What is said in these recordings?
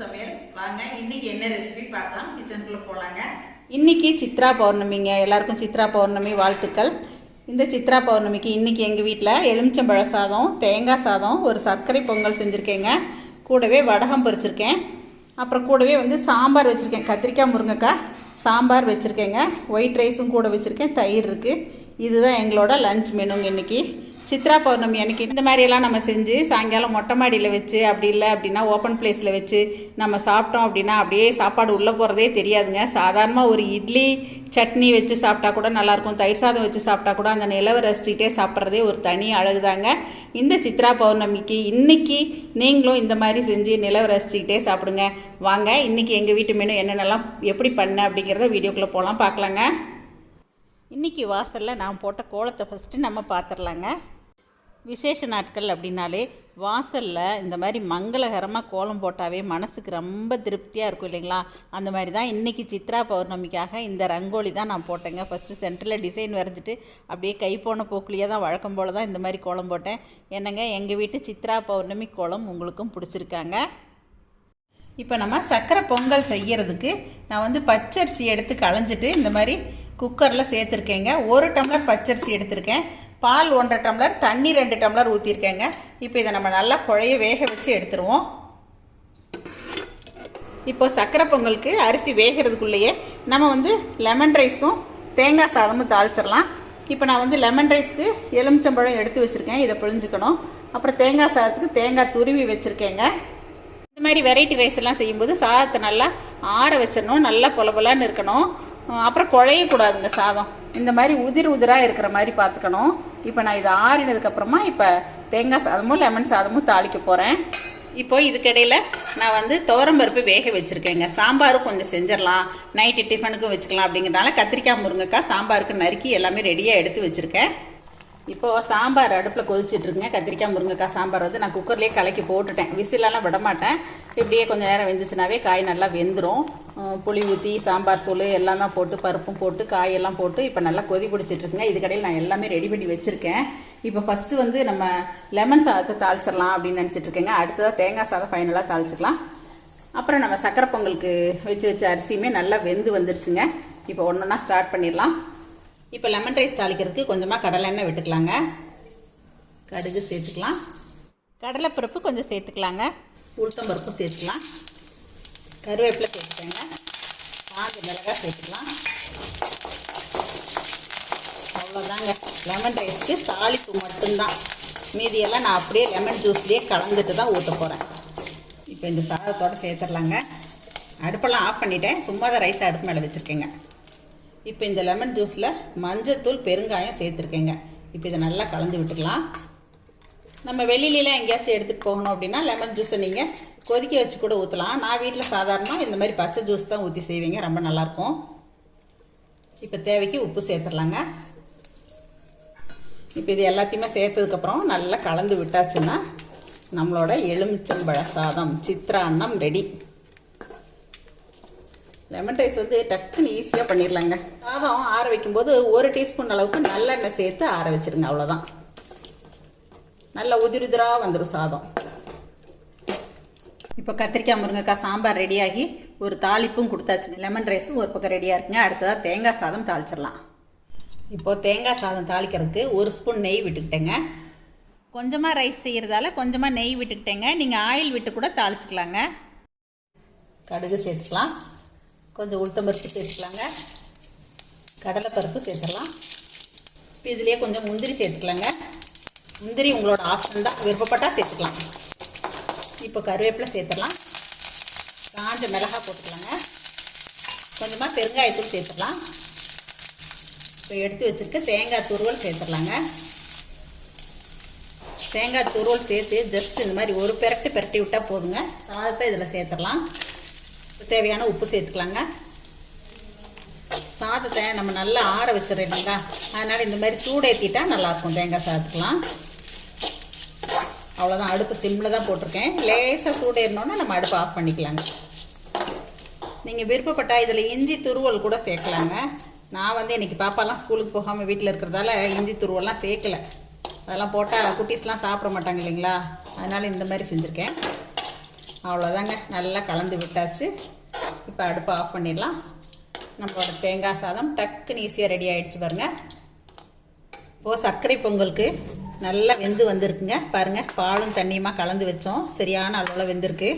சமையல். வாங்க இன்னைக்கு என்ன ரெசிபி பார்க்கலாம். போலாங்க. இன்னைக்கு சித்ரா பௌர்ணமிங்க. எல்லாருக்கும் சித்ரா பௌர்ணமி வாழ்த்துக்கள். இந்த சித்ரா பௌர்ணமிக்கு இன்னைக்கு எங்கள் வீட்டில் எலுமிச்சம்பழ சாதம் தேங்காய் சாதம் ஒரு சர்க்கரை பொங்கல் செஞ்சுருக்கேங்க. கூடவே வடகம் பொரிச்சிருக்கேன். அப்புறம் கூடவே வந்து சாம்பார் வச்சுருக்கேன். கத்திரிக்காய் முருங்கைக்காய் சாம்பார் வச்சுருக்கேங்க. ஒயிட் ரைஸும் கூட வச்சுருக்கேன். தயிர் இருக்குது இதுதான் எங்களோட லஞ்ச் மெனுங்க இன்றைக்கி சித்ரா பௌர்ணமி அன்னைக்கு இந்த மாதிரியெல்லாம் நம்ம செஞ்சு சாயங்காலம் மொட்டை மாடியில் வச்சு அப்படி இல்லை அப்படின்னா ஓப்பன் பிளேஸில் வச்சு நம்ம சாப்பிட்டோம் அப்படின்னா அப்படியே சாப்பாடு உள்ளே போகிறதே தெரியாதுங்க. சாதாரணமாக ஒரு இட்லி சட்னி வச்சு சாப்பிட்டா கூட நல்லாயிருக்கும் தயிர் சாதம் வச்சு சாப்பிட்டா கூட அந்த நிலவை ரசிச்சுக்கிட்டே சாப்பிட்றதே ஒரு தனி அழகுதாங்க. இந்த சித்ரா பௌர்ணமிக்கு இன்றைக்கி நீங்களும் இந்த மாதிரி செஞ்சு நிலவை ரசிச்சுக்கிட்டே சாப்பிடுங்க. வாங்க இன்னைக்கு எங்கள் வீட்டு மெனு என்னென்னலாம் எப்படி பண்ண அப்படிங்கிறத வீடியோக்குள்ளே போகலாம் பார்க்கலாங்க. இன்றைக்கி வாசலில் நான் போட்ட கோலத்தை ஃபஸ்ட்டு நம்ம பார்த்துடலாங்க விசேஷ நாட்கள் அப்படின்னாலே வாசலில் இந்த மாதிரி மங்களகரமாக கோலம் போட்டாவே மனசுக்கு ரொம்ப திருப்தியாக இருக்கும் இல்லைங்களா? அந்த மாதிரி தான் இன்றைக்கி சித்ரா பௌர்ணமிக்காக இந்த ரங்கோலி தான் நான் போட்டேங்க. ஃபஸ்ட்டு சென்டரில் டிசைன் வரைஞ்சிட்டு அப்படியே கை போன போக்குலேயே தான் வழக்கம் போல் தான் இந்த மாதிரி கோலம் போட்டேன். என்னங்க எங்கள் வீட்டு சித்ரா பௌர்ணமி கோலம் உங்களுக்கும் பிடிச்சிருக்காங்க? இப்போ நம்ம சர்க்கரை பொங்கல் செய்யறதுக்கு நான் வந்து பச்சரிசி எடுத்து களைஞ்சிட்டு இந்த மாதிரி குக்கரில் சேர்த்துருக்கேங்க. ஒரு டம்ளர் பச்சரிசி எடுத்திருக்கேன். பால் ஒன்றரை டம்ளர் தண்ணி ரெண்டு டம்ளர் ஊற்றிருக்கேங்க இப்போ இதை நம்ம நல்லா குழைய வேக வச்சு எடுத்துருவோம். இப்போ சர்க்கரை பொங்கலுக்கு அரிசி வேகிறதுக்குள்ளேயே நம்ம வந்து லெமன் ரைஸும் தேங்காய் சாதமும் தாளிச்சிடலாம். இப்போ நான் வந்து லெமன் ரைஸ்க்கு எலுமிச்சம்பழம் எடுத்து வச்சுருக்கேன். இதை பிழிஞ்சுக்கணும். அப்புறம் தேங்காய் சாதத்துக்கு தேங்காய் துருவி வச்சுருக்கேங்க. இந்த மாதிரி வெரைட்டி ரைஸ் எல்லாம் செய்யும்போது சாதத்தை நல்லா ஆற வச்சிடணும். நல்லா பொலபொலான்னு இருக்கணும். அப்புறம் குழையக்கூடாதுங்க சாதம். இந்த மாதிரி உதிர் உதிராக இருக்கிற மாதிரி பார்த்துக்கணும். இப்போ நான் இது ஆறினதுக்கப்புறமா இப்போ தேங்காய் சாதமும் லெமன் சாதமும் தாளிக்க போகிறேன் இப்போ இதுக்கிடையில் நான் வந்து துவரம்பருப்பு வேக வச்சுருக்கேங்க. சாம்பாரும் கொஞ்சம் செஞ்சிடலாம். நைட்டு டிஃபனுக்கும் வச்சுக்கலாம் அப்படிங்கிறனால கத்திரிக்காய் முருங்கைக்காய் சாம்பாருக்கு நறுக்கி எல்லாமே ரெடியாக எடுத்து வச்சுருக்கேன். இப்போது சாம்பார் அடுப்பில் கொதிச்சிட்ருக்குங்க கத்திரிக்காய் முருங்கைக்காய் சாம்பார் வந்து நான் குக்கர்லேயே கலக்கி போட்டுட்டேன். விசிலெல்லாம் விடமாட்டேன். இப்படியே கொஞ்சம் நேரம் வெந்துச்சுனாவே காய் நல்லா வெந்துடும் புளி ஊற்றி சாம்பார் தூள் எல்லாமே போட்டு பருப்பும் போட்டு காயெல்லாம் போட்டு இப்போ நல்லா கொதி பிடிச்சிட்ருக்குங்க. இதுக்கடையில் நான் எல்லாமே ரெடி பண்ணி வச்சுருக்கேன். இப்போ ஃபஸ்ட்டு வந்து நம்ம லெமன் சாதத்தை தாளிச்சிடலாம் அப்படின்னு நினச்சிட்ருக்கேங்க. அடுத்ததாக தேங்காய் சாதம் ஃபைனலாக தாளிச்சிக்கலாம். அப்புறம் நம்ம சக்கரை பொங்கலுக்கு வச்சு வச்ச அரிசியுமே நல்லா வெந்து வந்துருச்சுங்க. இப்போ ஒன்று ஒன்றா ஸ்டார்ட் பண்ணிடலாம். இப்போ லெமன் ரைஸ் தாளிக்கிறதுக்கு கொஞ்சமாக கடலை எண்ணெய் விட்டுக்கலாங்க. கடுகு சேர்த்துக்கலாம். கடலைப்பருப்பு கொஞ்சம் சேர்த்துக்கலாங்க. உளுத்தம்பருப்பும் சேர்த்துக்கலாம். கருவேப்பிலை சேர்த்துக்கோங்க. காஞ்ச மிளகாய் சேர்த்துக்கலாம். அவ்வளோதாங்க. லெமன் ரைஸ்க்கு தாளிப்பு மட்டும்தான். மீதியெல்லாம் நான் அப்படியே லெமன் ஜூஸ்லேயே கலந்துட்டு தான் ஊற்ற போகிறேன் இப்போ இந்த சாதத்தோடு சேர்த்துடலாங்க. அடுப்பெல்லாம் ஆஃப் பண்ணிட்டேன். சும்மா தான் ரைஸ் அடுப்பு மேலே வச்சுருக்கேங்க. இப்போ இந்த லெமன் ஜூஸில் மஞ்சத்தூள் பெருங்காயம் சேர்த்துருக்கேங்க. இப்போ இதை நல்லா கலந்து விட்டுக்கலாம். நம்ம வெளியிலலாம் எங்கேயாச்சும் எடுத்துகிட்டு போகணும் அப்படின்னா லெமன் ஜூஸை நீங்கள் கொதிக்க வச்சு கூட ஊற்றலாம் நான் வீட்டில் சாதாரணமாக இந்த மாதிரி பச்சை ஜூஸ் தான் ஊற்றி செய்வீங்க. ரொம்ப நல்லாயிருக்கும். இப்போ தேவைக்கு உப்பு சேர்த்துடலாங்க. இப்போ இது எல்லாத்தையுமே சேர்த்ததுக்கப்புறம் நல்லா கலந்து விட்டாச்சுன்னா நம்மளோட எலுமிச்சம்பழ சாதம் சித்ரான்னம் ரெடி லெமன் ரைஸ் வந்து டக்குன்னு ஈஸியாக பண்ணிடலாங்க. சாதம் ஆற வைக்கும்போது ஒரு டீஸ்பூன் அளவுக்கு நல்லெண்ணெய் சேர்த்து ஆற வச்சிருங்க. அவ்வளோதான் நல்லா உதிர் உதிராக வந்துடும் சாதம். இப்போ கத்திரிக்காய் முருங்கைக்காய் சாம்பார் ரெடியாகி ஒரு தாளிப்பும் கொடுத்தாச்சுங்க லெமன் ரைஸும் ஒரு பக்கம் ரெடியாக இருக்குங்க. அடுத்ததாக தேங்காய் சாதம் தாளிச்சிடலாம். இப்போது தேங்காய் சாதம் தாளிக்கிறதுக்கு ஒரு ஸ்பூன் நெய் விட்டுக்கிட்டேங்க. கொஞ்சமாக ரைஸ் செய்கிறதால கொஞ்சமாக நெய் விட்டுக்கிட்டேங்க. நீங்கள் ஆயில் விட்டு கூட தாளிச்சிக்கலாங்க. கடுகு சேர்த்துக்கலாம். கொஞ்சம் உளுத்தம்பருப்பு சேர்த்துக்கலாங்க. கடலைப்பருப்பு சேர்த்துடலாம். இப்போ இதுலேயே கொஞ்சம் முந்திரி சேர்த்துக்கலாங்க. முந்திரி உங்களோட ஆப்ஷன் தான். விருப்பப்பட்டால் சேர்த்துக்கலாம். இப்போ கருவேப்பிலை சேர்த்துடலாம். காஞ்ச மிளகாய் போட்டுக்கலாங்க. கொஞ்சமாக பெருங்காயத்தூள் சேர்த்துடலாம். இப்போ எடுத்து வச்சுருக்க தேங்காய் துருவல் சேர்த்துடலாங்க. தேங்காய் துருவல் சேர்த்து ஜஸ்ட் இந்த மாதிரி ஒரு பெரட்டு பெரட்டி விட்டால் போதுங்க. சாதத்தை இதில் சேர்த்துடலாம். தேவையான உப்பு சேர்த்துக்கலாங்க. சாதத்தை நம்ம நல்லா ஆற வச்சிடறோம் இல்லைங்களா? அதனால் இந்த மாதிரி சூடேற்றிட்டா நல்லாயிருக்கும். தேங்காய் சாதத்துக்கலாம் அவ்வளோதான் அடுப்பு சிம்மில் தான் போட்டிருக்கேன். லேசாக சூடேறினோன்னா நம்ம அடுப்பு ஆஃப் பண்ணிக்கலாங்க. நீங்கள் விருப்பப்பட்டால் இதில் இஞ்சி துருவல் கூட சேர்க்கலாங்க. நான் வந்து இன்றைக்கி பாப்பாலாம் ஸ்கூலுக்கு போகாமல் வீட்டில் இருக்கிறதால இஞ்சி துருவல்லாம் சேர்க்கல. அதெல்லாம் போட்டால் குட்டீஸ்லாம் சாப்பிட மாட்டாங்க இல்லைங்களா? அதனால் இந்த மாதிரி செஞ்சுருக்கேன். அவ்வளோதாங்க நல்லா கலந்து விட்டாச்சு. இப்போ அடுப்பை ஆஃப் பண்ணிடலாம். நம்மளோட தேங்காய் சாதம் டக்குன்னு ஈஸியாக ரெடி ஆகிடுச்சு பாருங்கள் இப்போது சர்க்கரை பொங்கலுக்கு. நல்லா வெந்து வந்திருக்குங்க. பாருங்கள் பாலும் தண்ணியுமா கலந்து வச்சோம். சரியான அளவில் வெந்திருக்கு.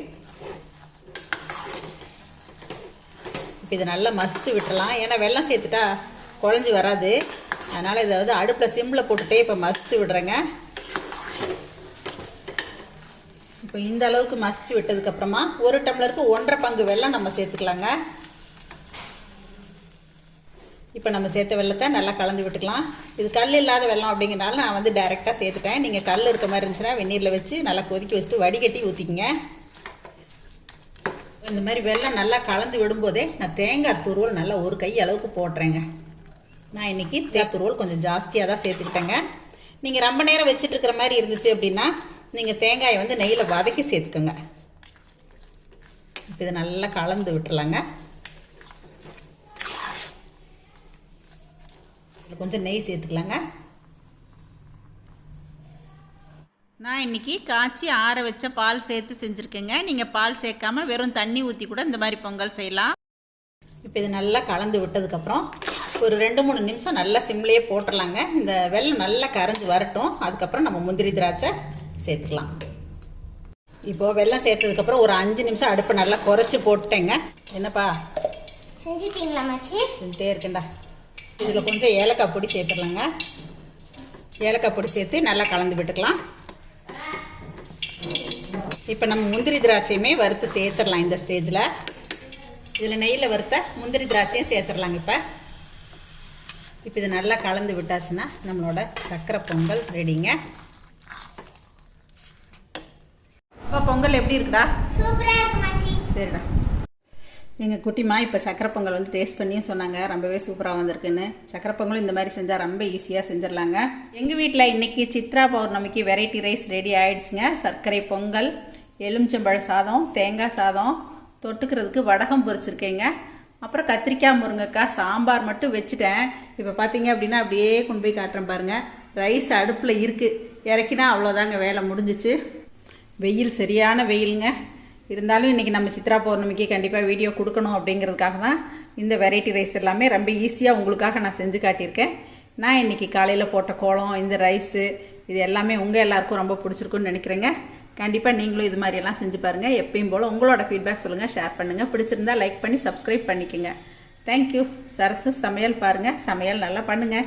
இப்போ இதை நல்லா மசிச்சு விட்டுறலாம். ஏன்னா வெள்ளம் சேர்த்துட்டா குழஞ்சி வராது. அதனால் இதை வந்து அடுப்பில் சிம்மில் போட்டுட்டே இப்போ மசிச்சு விடுறேங்க. இப்போ இந்த அளவுக்கு மசிச்சு விட்டதுக்கப்புறமா ஒரு டம்ளருக்கு ஒன்றரை பங்கு வெள்ளம் நம்ம சேர்த்துக்கலாங்க. இப்போ நம்ம சேர்த்த வெள்ளத்தை நல்லா கலந்து விட்டுக்கலாம். இது கல் இல்லாத வெள்ளம் அப்படிங்கிறனால நான் வந்து டைரெக்டாக சேர்த்துட்டேன். நீங்கள் கல் இருக்க மாதிரி இருந்துச்சுன்னா வெந்நீரில் வச்சு நல்லா கொதிக்க வச்சுட்டு வடிகட்டி ஊற்றிக்கிங்க இந்த மாதிரி வெள்ளம் நல்லா கலந்து விடும்போதே நான் தேங்காய் துருவல் நல்லா ஒரு கை அளவுக்கு போட்டுறேங்க. நான் இன்றைக்கி தேங்காய் துருவல் கொஞ்சம் ஜாஸ்தியாக தான் சேர்த்துக்கிட்டேங்க. நீங்கள் ரொம்ப நேரம் வச்சுட்டு இருக்கிற மாதிரி இருந்துச்சு அப்படின்னா நீங்கள் தேங்காயை வந்து நெய்யில் வதக்கி சேர்த்துக்கோங்க. இப்போ இதை நல்லா கலந்து விட்டுலாங்க கொஞ்சம் நெய் சேர்த்துக்கலாங்க. நான் இன்றைக்கி காய்ச்சி ஆற வச்ச பால் சேர்த்து செஞ்சுருக்கேங்க. நீங்கள் பால் சேர்க்காம வெறும் தண்ணி ஊற்றி கூட இந்த மாதிரி பொங்கல் செய்யலாம். இப்போ இது நல்லா கலந்து விட்டதுக்கப்புறம் ஒரு ரெண்டு மூணு நிமிஷம் நல்லா சிம்லேயே போட்டுடலாங்க. இந்த வெள்ளம் நல்லா கரைஞ்சி வரட்டும். அதுக்கப்புறம் நம்ம முந்திரி திராட்சை சேர்த்துக்கலாம். இப்போது வெள்ளம் சேர்த்ததுக்கப்புறம் ஒரு அஞ்சு நிமிஷம் அடுப்பை நல்லா குறைச்சி போட்டுட்டேங்க. என்னப்பா? செஞ்சிட்டீங்களா மச்சி? செஞ்சுட்டே இருக்கேன்டா. இதில் கொஞ்சம் ஏலக்காய் பொடி சேர்த்துடலாங்க. ஏலக்காய் பொடி சேர்த்து நல்லா கலந்து விட்டுக்கலாம். இப்போ நம்ம முந்திரி திராட்சையுமே வறுத்து சேர்த்துடலாம் இந்த ஸ்டேஜில். இதில் நெய்யில் வறுத்த முந்திரி திராட்சையும் சேர்த்துடலாங்க இப்போ. இப்போ இது நல்லா கலந்து விட்டாச்சுன்னா நம்மளோட சக்கரை பொங்கல் ரெடிங்க. இப்போ பொங்கல் எப்படி இருக்குடா? சரிடா. எங்கள் குட்டிமா இப்போ சக்கரை பொங்கல் வந்து டேஸ்ட் பண்ணியும் சொன்னாங்க. ரொம்பவே சூப்பராக வந்திருக்குன்னு. சக்கரை பொங்கல் இந்த மாதிரி செஞ்சால் ரொம்ப ஈஸியாக செஞ்சிடலாங்க. எங்கள் வீட்டில் இன்றைக்கி சித்ரா பௌர்ணமிக்கு வெரைட்டி ரைஸ் ரெடி ஆகிடுச்சுங்க சர்க்கரை பொங்கல் எலுமிச்சம்பழ சாதம் தேங்காய் சாதம் தொட்டுக்கிறதுக்கு வடகம் பொரிச்சிருக்கேங்க. அப்புறம் கத்திரிக்காய் முருங்கைக்காய் சாம்பார் மட்டும் வச்சுட்டேன். இப்போ பார்த்தீங்க அப்படின்னா அப்படியே கொண்டு போய் காட்டுறேன் பாருங்கள் ரைஸ் அடுப்பில் இருக்குது இறக்கினா அவ்வளோதாங்க வேலை முடிஞ்சிச்சு. வெயில் சரியான வெயிலுங்க. இருந்தாலும் இன்றைக்கி நம்ம சித்ரா பௌர்ணமிக்கு கண்டிப்பாக வீடியோ கொடுக்கணும் அப்படிங்கிறதுக்காக தான் இந்த வெரைட்டி ரைஸ் எல்லாமே ரொம்ப ஈஸியாக உங்களுக்காக நான் செஞ்சு காட்டியிருக்கேன். நான் இன்றைக்கி காலையில் போட்ட கோலம் இந்த ரைஸு இது எல்லாமே உங்கள் எல்லாருக்கும் ரொம்ப பிடிச்சிருக்குன்னு நினைக்கிறேங்க. கண்டிப்பாக நீங்களும் இது மாதிரியெல்லாம் செஞ்சு பாருங்கள் எப்பயும் போல் உங்களோட ஃபீட்பேக் சொல்லுங்கள் ஷேர் பண்ணுங்கள் பிடிச்சிருந்தா லைக் பண்ணி சப்ஸ்கிரைப் பண்ணிக்கோங்க. தேங்க்யூ சரசு சமையல் பாருங்கள் சமையல் நல்லா பண்ணுங்கள்